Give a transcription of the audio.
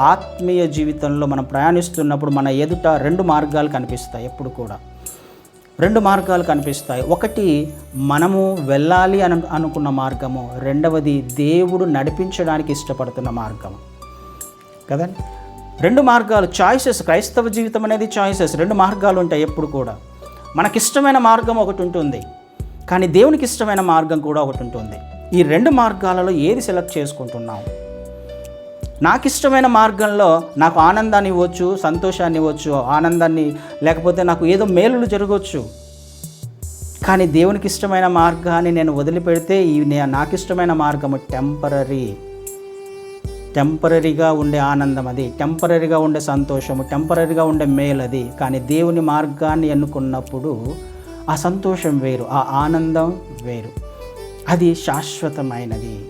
ఆత్మీయ జీవితంలో మనం ప్రయాణిస్తున్నప్పుడు మన ఎదుట రెండు మార్గాలు కనిపిస్తాయి ఎప్పుడు కూడా. రెండు మార్గాలు కనిపిస్తాయి. ఒకటి మనము వెళ్ళాలి అని అనుకున్న మార్గము. రెండవది దేవుడు నడిపించడానికి ఇష్టపడుతున్న మార్గం. కదండి? రెండు మార్గాలు. చాయిసెస్. క్రైస్తవ జీవితం అనేది చాయిసెస్. రెండు మార్గాలు ఉంటాయి ఎప్పుడు కూడా. మనకిష్టమైన మార్గం ఒకటి ఉంటుంది. కానీ దేవునికి ఇష్టమైన మార్గం కూడా ఒకటి ఉంటుంది. ఈ రెండు మార్గాలలో ఏది సెలెక్ట్ చేసుకుంటున్నాం? నాకు ఇష్టమైన మార్గంలో నాకు ఆనందాన్ని ఇవ్వచ్చు సంతోషాన్ని ఇవ్వచ్చు ఆనందాన్ని లేకపోతే నాకు ఏదో మేలులు జరగవచ్చు కానీ దేవునికి ఇష్టమైన మార్గాన్ని నేను వదిలిపెడితే ఈ నే- నాకు ఇష్టమైన మార్గము టెంపరీ టెంపరీగా ఉండే ఆనందం అది. టెంపరీగా ఉండే సంతోషము టెంపరీగా ఉండే మేలు అది. కానీ దేవుని మార్గాన్ని ఎన్నుకున్నప్పుడు ఆ సంతోషం వేరు ఆ ఆనందం వేరు. అది శాశ్వతమైనది.